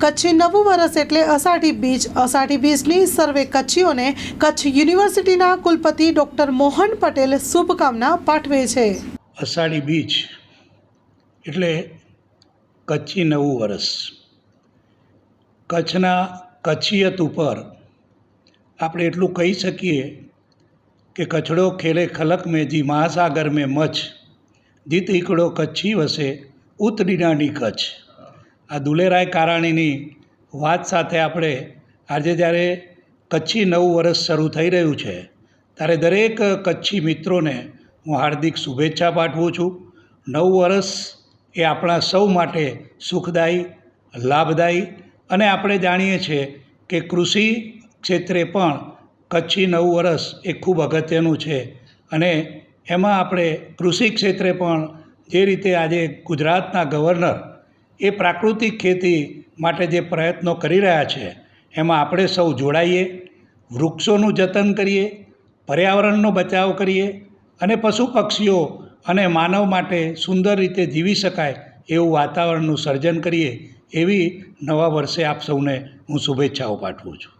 કચ્છી નવું વરસ એટલે અષાઢી બીજ. અષાઢી બીજની સર્વે કચ્છીઓને કચ્છ યુનિવર્સિટીના કુલપતિ ડૉક્ટર મોહન પટેલ શુભકામના પાઠવે છે. અષાઢી બીજ એટલે કચ્છી નવું વરસ. કચ્છના કચ્છિયત ઉપર આપણે એટલું કહી શકીએ કે કચડો ખેલે ખલક મેં જી, મહાસાગર મેં મચ્છ, જીત ઈકડો કચ્છી વસે ઉતરીનાની કચ્છ. આ દુલેરાય કારાણીની વાત સાથે આપણે આજે જ્યારે કચ્છી નવું વર્ષ શરૂ થઈ રહ્યું છે, ત્યારે દરેક કચ્છી મિત્રોને હું હાર્દિક શુભેચ્છા પાઠવું છું. નવું વર્ષ એ આપણા સૌ માટે સુખદાયી, લાભદાયી અને આપણે જાણીએ છીએ કે કૃષિ ક્ષેત્રે પણ કચ્છી નવું વર્ષ એ ખૂબ અગત્યનું છે અને એમાં આપણે કૃષિ ક્ષેત્રે પણ જે રીતે આજે ગુજરાતના ગવર્નર એ પ્રાકૃતિક ખેતી માટે જે પ્રયત્નો કરી રહ્યા છે, એમાં આપણે સૌ જોડાઈએ, વૃક્ષોનું જતન કરીએ, પર્યાવરણનો બચાવ કરીએ અને પશુ પક્ષીઓ અને માનવ માટે સુંદર રીતે જીવી શકાય એવું વાતાવરણનું સર્જન કરીએ એવી નવા વર્ષે આપ સૌને હું શુભેચ્છાઓ પાઠવું છું.